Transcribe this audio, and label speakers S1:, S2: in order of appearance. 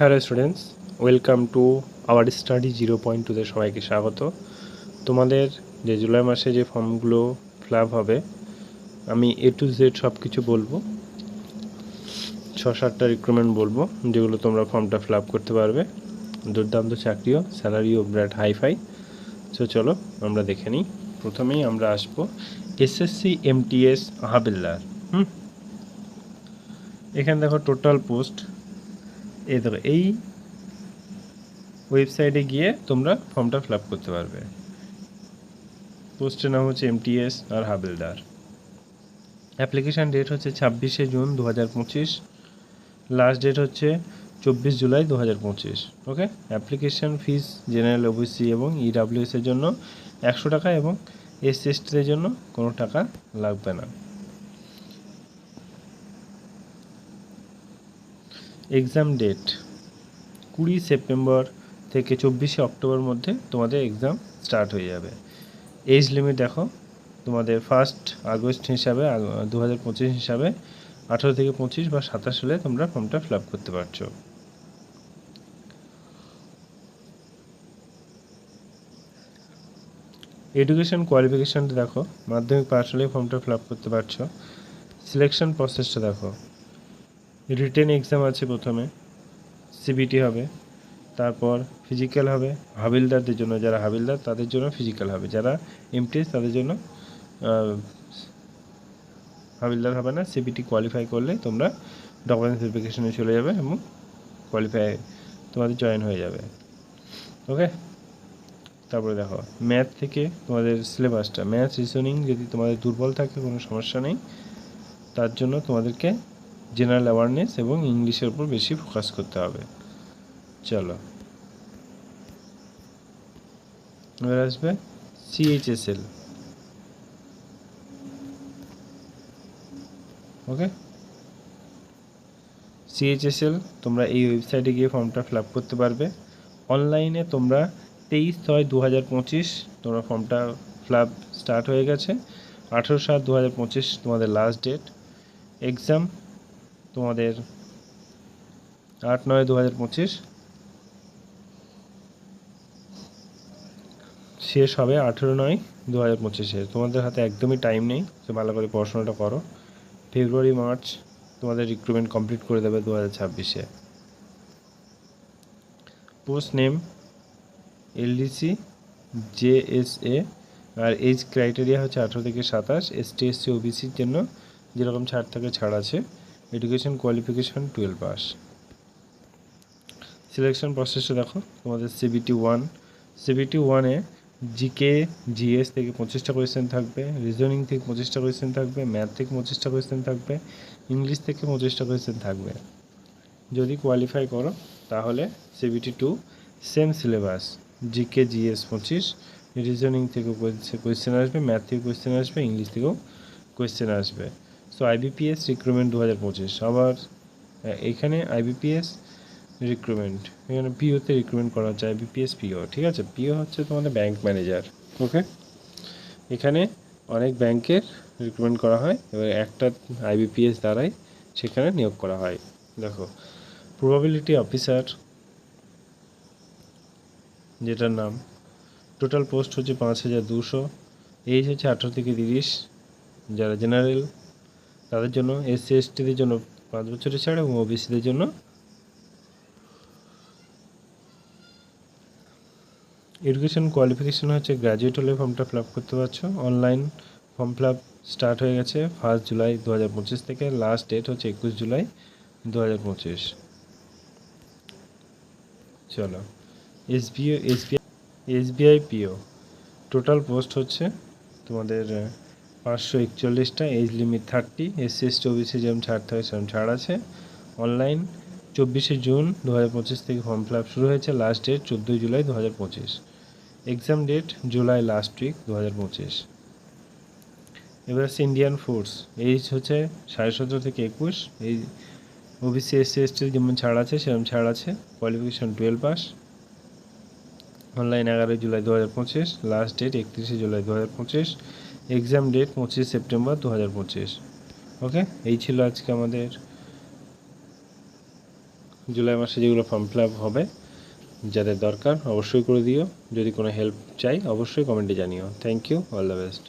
S1: Hello students, welcome to our study zero point টুতে সবাইকে স্বাগত। তোমাদের যে জুলাই মাসে যে ফর্মগুলো ফিল হবে, আমি এ টু জেড সব কিছু বলব। ছ, সাতটা রিক্রুটমেন্ট বলব, যেগুলো তোমরা ফর্মটা ফিল করতে পারবে। দুর্দান্ত চাকরিও, স্যালারিও বিরাট হাইফাই সো চলো, আমরা দেখে নিই। প্রথমেই আমরা আসব এসএসসি এমটিএস হাবিলদার হুম? এখানে দেখো টোটাল পোস্ট এই দেখো এই ওয়েবসাইটে গিয়ে তোমরা ফর্মটা ফিল করতে পারবে। পোস্টের নাম হচ্ছে এমটিএস আর হাবিলদার। অ্যাপ্লিকেশান ডেট হচ্ছে ছাব্বিশে জুন দু হাজার পঁচিশ। লাস্ট ডেট হচ্ছে চব্বিশ জুলাই দু হাজার পঁচিশ okay application fees general OBC এবং ইডাব্লিউএস এর জন্য একশো টাকা এবং এস এসটিদের জন্য কোনো টাকা লাগবে না। এক্সাম ডেট কুড়ি সেপ্টেম্বর থেকে চব্বিশে অক্টোবর মধ্যে তোমাদের এক্সাম স্টার্ট হয়ে যাবে। এজ লিমিট দেখো, তোমাদের ফার্স্ট আগস্ট হিসাবে দু হাজার পঁচিশ হিসাবে, আঠেরো থেকে পঁচিশ বা সাতাশ হলে তোমরা ফর্মটা ফিল করতে পারছ। এডুকেশন কোয়ালিফিকেশানটা দেখো, মাধ্যমিক পাশ হলে ফর্মটা ফিল করতে পারছ। সিলেকশন প্রসেসটা দেখো। রিটেন এক্সাম আছে প্রথমে সিবিটি হবে, তারপর ফিজিক্যাল হবে, হাবিলদারদের জন্য, যারা হাবিলদার তাদের জন্য ফিজিক্যাল হবে, যারা এমটিএস তাদের জন্য হাবিলদার হবে না সিবিটি কোয়ালিফাই করলে তোমরা ডকুমেন্ট ভেরিফিকেশনে চলে যাবে এবং কোয়ালিফাই তোমাদের জয়েন হয়ে যাবে ওকে তারপরে দেখো ম্যাথ থেকে তোমাদের সিলেবাসটা ম্যাথ রিজনিং যদি তোমাদের দুর্বল থাকে, কোনো সমস্যা নেই, তার জন্য তোমাদেরকে জেনারেল অ্যাওয়ারনেস এবং ইংলিশের উপর বেশি ফোকাস করতে হবে। চলো। এবার আসবে সিএইচএসএল ওকে সিএইচএসএল তোমরা এই ওয়েবসাইটে গিয়ে ফর্মটা ফিল করতে পারবে। অনলাইনে তোমরা তেইশ ছয় দু হাজার পঁচিশ, তোমরা ফর্মটা ফিল স্টার্ট হয়ে গেছে। আঠেরো সাত দু হাজার পঁচিশ তোমাদের লাস্ট ডেট এক্সাম তোমাদের আট নয় দু হাজার পঁচিশ। শেষ হবে আঠেরো নয় দু হাজার পঁচিশে তোমাদের হাতে একদমই টাইম নেই তো ভালো করে পড়াশোনাটা করো। ফেব্রুয়ারি, মার্চ তোমাদের রিক্রুটমেন্ট কমপ্লিট করে দেবে দু হাজার ছাব্বিশে পোস্ট নেম এলডিসি জেএসএ আর এজ ক্রাইটেরিয়া হচ্ছে আঠেরো থেকে সাতাশ। এসটি এসসি ওবিসির জন্য যেরকম ছাড় থাকে ছাড় আছে। Education qualification twelve pass selection প্রসেসটা দেখো, তোমাদের সিবিটি ওয়ান সিবিটি ওয়ানে জিকে জিএস থেকে পঁচিশটা কোয়েশ্চেন থাকবে রিজনিং থেকে পঁচিশটা কোয়েশ্চেন থাকবে ম্যাথ থেকে পঁচিশটা কোয়েশ্চেন থাকবে ইংলিশ থেকে পঁচিশটা কোয়েশ্চেন থাকবে। যদি কোয়ালিফাই করো, তাহলে CBT two same syllabus GK GS পঁচিশ রিজনিং থেকে কোয়েশ্চেন আসবে ম্যাথ থেকে কোয়েশ্চেন আসবে ইংলিশ থেকেও কোয়েশ্চেন আসবে। সো আইবিপিএস রিক্রুটমেন্ট দু হাজার পঁচিশ। আবার এখানে আইবিপিএস রিক্রুটমেন্ট এখানে পিওতে রিক্রুটমেন্ট করা হচ্ছে আইবিপিএস পিও ঠিক আছে? পিও হচ্ছে তোমাদের ব্যাংক ম্যানেজার ওকে এখানে অনেক ব্যাংকের রিক্রুটমেন্ট করা হয় এবার একটা আইবিপিএস দ্বারাই সেখানে নিয়োগ করা হয়। দেখো প্রবাবিলিটি অফিসার যেটার নাম টোটাল পোস্ট হচ্ছে পাঁচ হাজার দুশো এইজ হচ্ছে আঠেরো থেকে তিরিশ, যারা জেনারেল তাদের জন্য এসসি এসটিদের জন্য, পাঁচ বছরের ছাড় এবং ওবিসিদের জন্য। এডুকেশন কোয়ালিফিকেশন হচ্ছে গ্র্যাজুয়েট হলে ফর্মটা ফিল আপ করতে পারছ। Online form fill up start হয়ে গেছে ফার্স্ট জুলাই দু হাজার পঁচিশ থেকে লাস্ট ডেট হচ্ছে একুশ জুলাই দু হাজার পঁচিশ। চলো SBO SBI SBI PO total post হচ্ছে তোমাদের পাঁচশো একচল্লিশটা age limit thirty SC ST OBC যেরকম ছাড় থাকে সেরকম ছাড় আছে। অনলাইন চব্বিশে জুন দু পঁচিশ থেকে ফর্ম ফিল আপ শুরু হয়েছে লাস্ট ডেট চোদ্দোই জুলাই দু হাজার পঁচিশ। Exam date July last week দু হাজার পঁচিশ। এবার হচ্ছে ইন্ডিয়ান ফোর্স এইজ হচ্ছে সাড়ে সতেরো থেকে একুশ। এই ওবিসি এসসি এসটির যেমন ছাড় আছে সেরকম ছাড় আছে। কোয়ালিফিকেশন টুয়েলভ পাস অনলাইন এগারোই জুলাই দু হাজার পঁচিশ লাস্ট ডেট একত্রিশে জুলাই দু হাজার পঁচিশ। এক্সাম ডেট পঁচিশ সেপ্টেম্বর দু হাজার পঁচিশ। ওকে এই ছিল আজকে আমাদের জুলাই মাসে যেগুলো ফর্ম ফিল হবে, যাদের দরকার অবশ্যই করে দিও। যদি কোনো হেল্প চাই, অবশ্যই কমেন্টে জানিও। Thank you all the best